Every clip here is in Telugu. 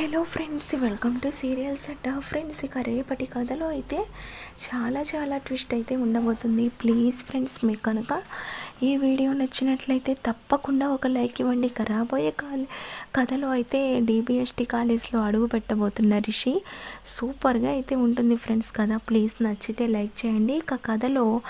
Hello friends welcome to serials అడ్డ ఫ్రెండ్స్ ఇక రేపటి కథలో అయితే చాలా చాలా ట్విస్ట్ అయితే ఉండబోతుంది. ప్లీజ్ ఫ్రెండ్స్ మీకు కనుక ఈ వీడియో నచ్చినట్లయితే తప్పకుండా ఒక లైక్ ఇవ్వండి. రాబోయే కాలే కథలో అయితే డిబిఎస్టి కాలేజ్లో అడుగు పెట్టబోతున్న రిషి సూపర్గా అయితే ఉంటుంది ఫ్రెండ్స్. కదా ప్లీజ్ నచ్చితే లైక్ చేయండి. ఇక కథలో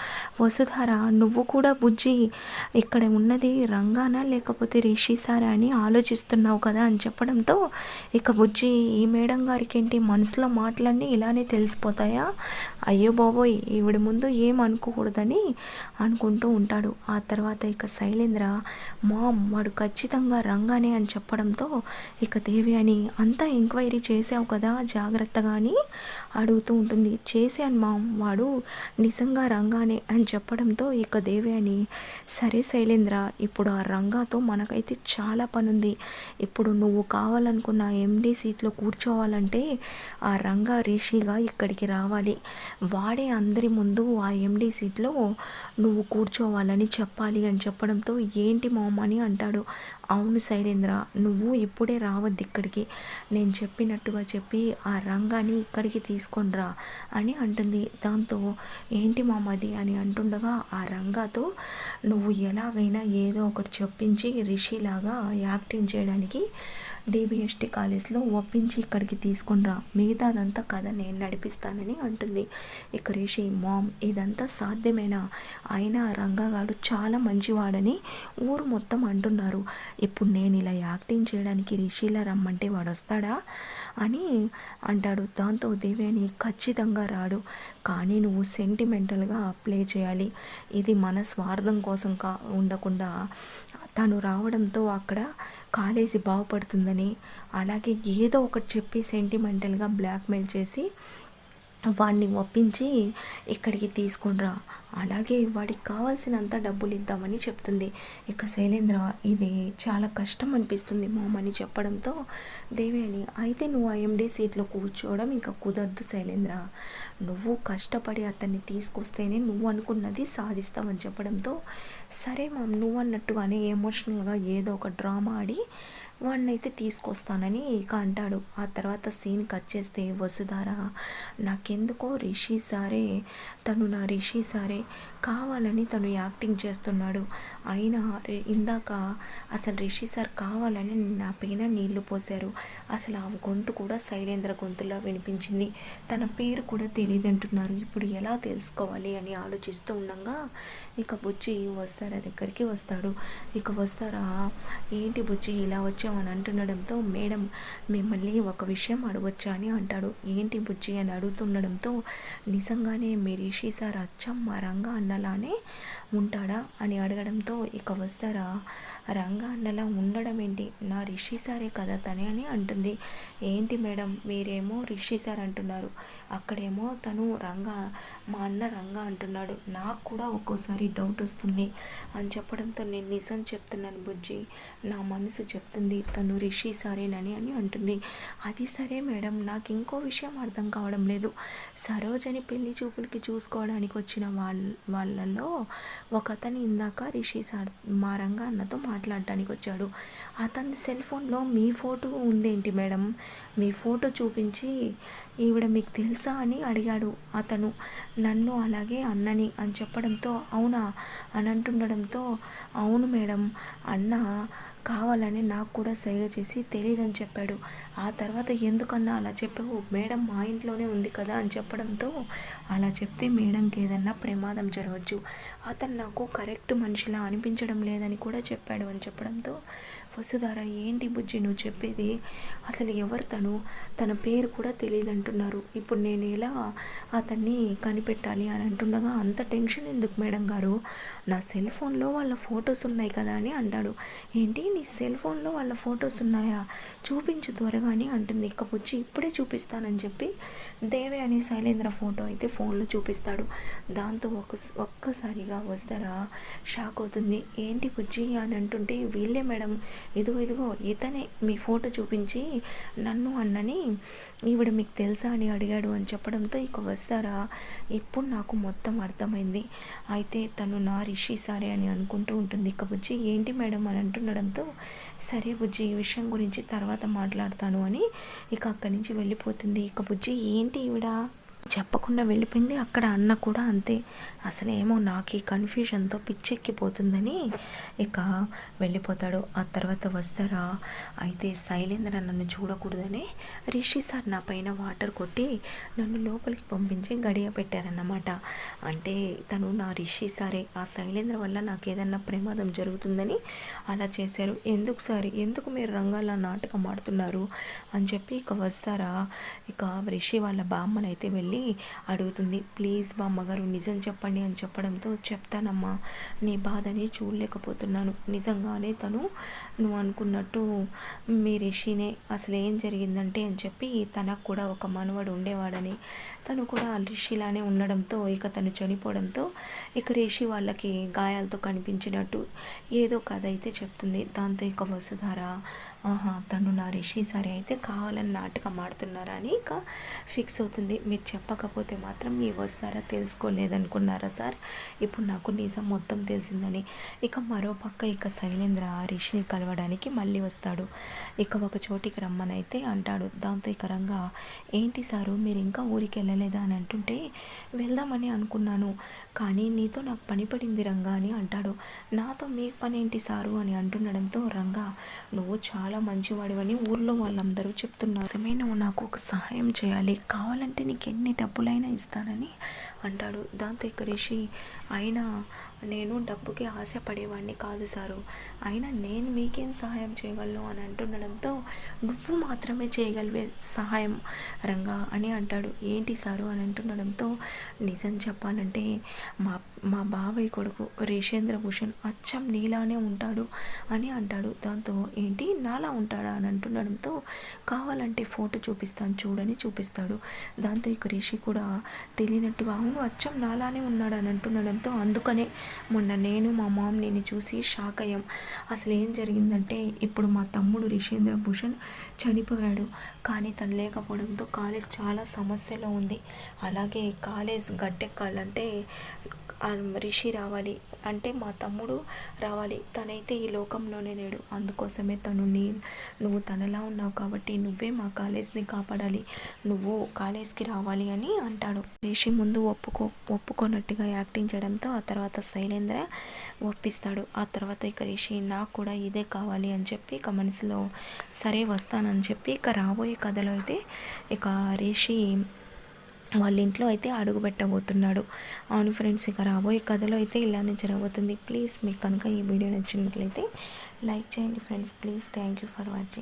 వసుధార నువ్వు కూడా బుజ్జి ఇక్కడ ఉన్నది రంగానా? లేకపోతే రిషి సారా? అని ఆలోచిస్తున్నావు కదా అని చెప్పడంతో ఇక బుజ్జి ఈ మేడం గారికి ఏంటి మనసులో మాటలన్నీ ఇలానే తెలిసిపోతాయా? అయ్యో బాబోయ్ ఈవిడ ముందు ఏం అనుకోకూడదని అనుకుంటూ ఉంటాడు. ఆ తర్వాత ఇక శైలేంద్ర మామ్ వాడు ఖచ్చితంగా రంగానే అని చెప్పడంతో ఇక దేవి అని అంతా ఎంక్వైరీ చేసావు కదా జాగ్రత్తగా అని అడుగుతూ ఉంటుంది. చేశాను మామ్ వాడు నిజంగా రంగానే అని చెప్పడంతో ఇక దేవి అని సరే శైలేంద్ర ఇప్పుడు ఆ రంగాతో మనకైతే చాలా పనుంది. ఇప్పుడు నువ్వు కావాలనుకున్న ఎండి సీట్లో కూర్చోవాలంటే ఆ రంగా రిషిగా ఇక్కడికి రావాలి. వాడే అందరి ముందు ఆ ఎండి సీట్లో నువ్వు కూర్చోవాలని చెప్పాలి అని చెప్పడంతో ఏంటి మామ అని అంటాడు. అవును శైలేంద్ర నువ్వు ఇప్పుడే రావద్దు ఇక్కడికి. నేను చెప్పినట్టుగా చెప్పి ఆ రంగాన్ని ఇక్కడికి తీసుకొని రా అని అంటుంది. దాంతో ఏంటి మామది అని అంటుండగా ఆ రంగాతో నువ్వు ఎలాగైనా ఏదో ఒకటి చెప్పించి రిషిలాగా యాక్టింగ్ చేయడానికి డీబీఎస్టీ కాలేజ్లో ఒప్పించి ఇక్కడికి తీసుకొని రా. మిగతాదంతా కథ నేను నడిపిస్తానని అంటుంది. ఇక రేషి మామ్ ఇదంతా సాధ్యమేనా? అయినా రంగాగాడు చాలా మంచివాడని ఊరు మొత్తం అంటున్నారు. ఇప్పుడు నేను ఇలా యాక్టింగ్ చేయడానికి రిషిలా రమ్మంటే వాడు వస్తాడా అని అంటాడు. దాంతో దేవేని ఖచ్చితంగా రాడు. కానీ నువ్వు సెంటిమెంటల్గా ప్లే చేయాలి. ఇది మన స్వార్థం కోసం కా ఉండకుండా తను రావడంతో అక్కడ కాలేజీ బాగుపడుతుందని అలాగే ఏదో ఒకటి చెప్పి సెంటిమెంటల్గా బ్లాక్మెయిల్ చేసి వాడిని ఒప్పించి ఇక్కడికి తీసుకునిరా. అలాగే వాడికి కావాల్సినంత డబ్బులు ఇద్దామని చెప్తుంది. ఇక శైలేంద్ర ఇది చాలా కష్టం అనిపిస్తుంది మామని చెప్పడంతో దేవేని అయితే నువ్వు ఆ సీట్లో కూర్చోవడం ఇంకా కుదరదు శైలేంద్ర. నువ్వు కష్టపడి అతన్ని తీసుకొస్తేనే నువ్వు అనుకున్నది సాధిస్తావని చెప్పడంతో సరే మామ్ నువ్వు అన్నట్టుగానే ఎమోషనల్గా ఏదో ఒక డ్రామా ఆడి వాడినైతే తీసుకొస్తానని ఇక అంటాడు. ఆ తర్వాత సీన్ కట్ చేస్తే వసుధార నాకెందుకో రిషి సారే తను నా రిషి సారే కావాలని తను యాక్టింగ్ చేస్తున్నాడు. అయినా ఇందాక అసలు రిషి సార్ కావాలని నా పైన నీళ్ళు పోశారు. అసలు ఆ గొంతు కూడా శైలేంద్ర గొంతులా వినిపించింది. తన పేరు కూడా తెలియదంటున్నారు ఇప్పుడు ఎలా తెలుసుకోవాలి అని ఆలోచిస్తూ ఉండగా ఇక బుజ్జి వస్తారా దగ్గరికి వస్తాడు. ఇక వస్తారా ఏంటి బుజ్జి ఇలా అని అంటుండడంతో మేడం మిమ్మల్ని ఒక విషయం అడగొచ్చా అని అంటాడు. ఏంటి బుజ్జి అని అడుగుతుండడంతో నిజంగానే మీ రిషి సార్ అచ్చం మా రంగా అన్నలానే ఉంటాడా? అని అడగడంతో ఇక వస్తారా? రంగా అన్నలా ఉండడం ఏంటి? నా రిషి సారే కదా తనే అని అంటుంది. ఏంటి మేడం? మీరేమో రిషి సార్ అంటున్నారు. అక్కడేమో తను రంగా మా అన్న రంగా అంటున్నాడు. నాకు కూడా ఒక్కోసారి డౌట్ వస్తుంది. అని చెప్పడంతో నేను నిజం చెప్తున్నాను బుజ్జి. నా మనసు చెప్తుంది తను రిషి సారేనని అని అంటుంది. అది సరే మేడం. నాకు ఇంకో విషయం అర్థం కావడం లేదు. సరోజని పెళ్ళి చూపులకి చూసుకోవడానికి వచ్చిన వాళ్ళ వాళ్ళలో ఒక అతను ఇందాక రిషి సార్ మా రంగా అన్నతో మాట్లాడటానికి వచ్చాడు అతని సెల్ ఫోన్లో మీ ఫోటో ఉందేంటి మేడం? మీ ఫోటో చూపించి ఈవిడ మీకు తెలుసా అని అడిగాడు. అతను నన్ను అలాగే అన్నని అని చెప్పడంతో అవునా అని అంటుండడంతో అవును మేడం అన్న కావాలని నాకు కూడా సైగ చేసి తెలియదని చెప్పాడు. ఆ తర్వాత ఎందుకన్నా అలా చెప్పావు? మేడం మా ఇంట్లోనే ఉంది కదా అని చెప్పడంతో అలా చెప్తే మేడంకి ఏదన్నా ప్రమాదం జరగచ్చు. అతను నాకు కరెక్ట్ మనిషిలా అనిపించడం లేదని కూడా చెప్పాడు అని చెప్పడంతో వసుధార ఏంటి బుజ్జి నువ్వు చెప్పేది? అసలు ఎవరు తను? తన పేరు కూడా తెలియదు అంటున్నారు ఇప్పుడు నేను ఎలా అతన్ని కనిపెట్టాలి అని అంటుండగా అంత టెన్షన్ ఎందుకు మేడం గారు? నా సెల్ ఫోన్లో వాళ్ళ ఫొటోస్ ఉన్నాయి కదా అని అంటాడు. ఏంటి నీ సెల్ ఫోన్లో వాళ్ళ ఫొటోస్ ఉన్నాయా? చూపించు త్వరగా అని అంటుంది. ఇక బుజ్జి ఇప్పుడే చూపిస్తానని చెప్పి దేవి అని శైలేంద్ర ఫోటో అయితే ఫోన్లో చూపిస్తాడు. దాంతో ఒక ఒక్కసారిగా వస్తారా షాక్ అవుతుంది. ఏంటి బుజ్జి అని అంటుంటే వీళ్ళే మేడం ఇదిగో ఇదిగో ఇతనే మీ ఫోటో చూపించి నన్ను అన్నని ఈవిడ మీకు తెలుసా అని అడిగాడు అని చెప్పడంతో ఇక వస్తారా? ఇప్పుడు నాకు మొత్తం అర్థమైంది. అయితే తను నా రిషి సారే అని అనుకుంటూ ఉంటుంది. ఇక బుజ్జి ఏంటి మేడం అని అంటుండడంతో సరే బుజ్జి ఈ విషయం గురించి తర్వాత మాట్లాడతాను అని ఇక అక్కడి నుంచి వెళ్ళిపోతుంది. ఇక బుజ్జి ఏంటి ఈవిడ? చెప్పకుండా వెళ్ళిపోయింది. అక్కడ అన్న కూడా అంతే. అసలేమో నాకు ఈ కన్ఫ్యూజన్తో పిచ్చెక్కిపోతుందని ఇక వెళ్ళిపోతాడు. ఆ తర్వాత వస్తారా? అయితే శైలేంద్ర నన్ను చూడకూడదని రిషి సార్ నా పైన వాటర్ కొట్టి నన్ను లోపలికి పంపించి గడియ పెట్టారన్నమాట. అంటే తను నా రిషి సారే. ఆ శైలేంద్ర వల్ల నాకు ఏదన్నా ప్రమాదం జరుగుతుందని అలా చేశారు. ఎందుకు సార్? ఎందుకు మీరు రంగాల నాటకం ఆడుతున్నారు? అని చెప్పి ఇక వస్తారా? ఇక రిషి వాళ్ళ బామ్మనైతే వెళ్ళి అడుగుతుంది. ప్లీజ్ మా అమ్మగారు నిజం చెప్పండి అని చెప్పడంతో చెప్తానమ్మా నీ బాధని చూడలేకపోతున్నాను. నిజంగానే తను నువ్వు అనుకున్నట్టు మీ రిషినే అసలు ఏం జరిగిందంటే అని చెప్పి తనకు కూడా ఒక మనవడు ఉండేవాడని. తను కూడా రిషిలానే ఉండడంతో ఇక తను చనిపోవడంతో ఇక రిషి వాళ్ళకి గాయాలతో కనిపించినట్టు ఏదో కథ అయితే చెప్తుంది. దాంతో ఇక వసుధార ఆహా తను నా రిషి సరే అయితే కావాలని నాటకం ఆడుతున్నారా అని ఇక ఫిక్స్ అవుతుంది. మీరు చెప్పకపోతే మాత్రం మీ వస్తారా తెలుసుకోలేదనుకున్నారా సార్? ఇప్పుడు నాకు నిజం మొత్తం తెలిసిందని. ఇక మరో పక్క ఇక శైలేంద్ర రిషిని కలవడానికి మళ్ళీ వస్తాడు. ఇక ఒక చోటికి రమ్మని అయితే అంటాడు. దాంతో ఇక రంగా ఏంటి సారు మీరు ఇంకా ఊరికి వెళ్ళలేదా? అని అంటుంటే వెళ్దామని అనుకున్నాను. కానీ నీతో నాకు పని పడింది రంగా అని అంటాడు. నాతో మీకు పని ఏంటి సారు? అని అంటుండడంతో రంగా నువ్వు చాలా చాలా మంచివాడివని ఊర్లో వాళ్ళందరూ చెప్తున్నారు. నిజమే నువ్వు నాకు ఒక సహాయం చేయాలి. కావాలంటే నీకు ఎన్ని డబ్బులైనా ఇస్తానని అంటాడు. దాంతో ఇక రిషి అయినా నేను డబ్బుకి ఆశపడేవాడిని కాదు సారు. అయినా నేను మీకేం సహాయం చేయగలను? అని అంటుండడంతో నువ్వు మాత్రమే చేయగలిగే సహాయం రంగా అని అంటాడు. ఏంటి సారు? అని అంటుండడంతో నిజం చెప్పాలంటే మా మా బాబాయ్ కొడుకు రేషేంద్ర భూషణ్ అచ్చం నీలానే ఉంటాడు అని అంటాడు. దాంతో ఏంటి? నాలా ఉంటాడా? అని అంటుండడంతో కావాలంటే ఫోటో చూపిస్తాను చూడని చూపిస్తాడు. దాంతో ఇక రిషి కూడా తెలియనట్టుగా అవును అచ్చం నాలానే ఉన్నాడు? అని అంటుండడంతో అందుకనే మొన్న నేను మా మామ్ నేను చూసి షాక్ అయ్యాం. అసలు ఏం జరిగిందంటే ఇప్పుడు మా తమ్ముడు రిషేంద్ర భూషణ్ చనిపోయాడు. కానీ తను లేకపోవడంతో కాలేజ్ చాలా సమస్యలో ఉంది. అలాగే కాలేజ్ గట్టెక్కాలంటే రిషి రావాలి అంటే మా తమ్ముడు రావాలి. తనైతే ఈ లోకంలోనే లేడు. అందుకోసమే తను నీ నువ్వు తనలా ఉన్నావు కాబట్టి నువ్వే మా కాలేజ్ని కాపాడాలి. నువ్వు కాలేజ్కి రావాలి అని అంటాడు. రిషి ముందు ఒప్పుకో ఒప్పుకోనట్టుగా యాక్టింగ్ చేయడంతో ఆ తర్వాత శైలేంద్ర ఒప్పిస్తాడు. ఆ తర్వాత ఇక రిషి నాకు కూడా ఇదే కావాలి అని చెప్పి ఇక మనసులో సరే వస్తానని చెప్పి ఇక రాబోయే కథలో అయితే ఇక రిషి వాళ్ళ ఇంట్లో అయితే అడుగు పెట్టబోతున్నాడు అవును ఫ్రెండ్స్ ఇక రాబోయే కథలో అయితే ఇలానే జరగబోతుంది. ప్లీజ్ మీకు కనుక ఈ వీడియో నచ్చినట్లయితే లైక్ చేయండి friends. Please thank you for watching.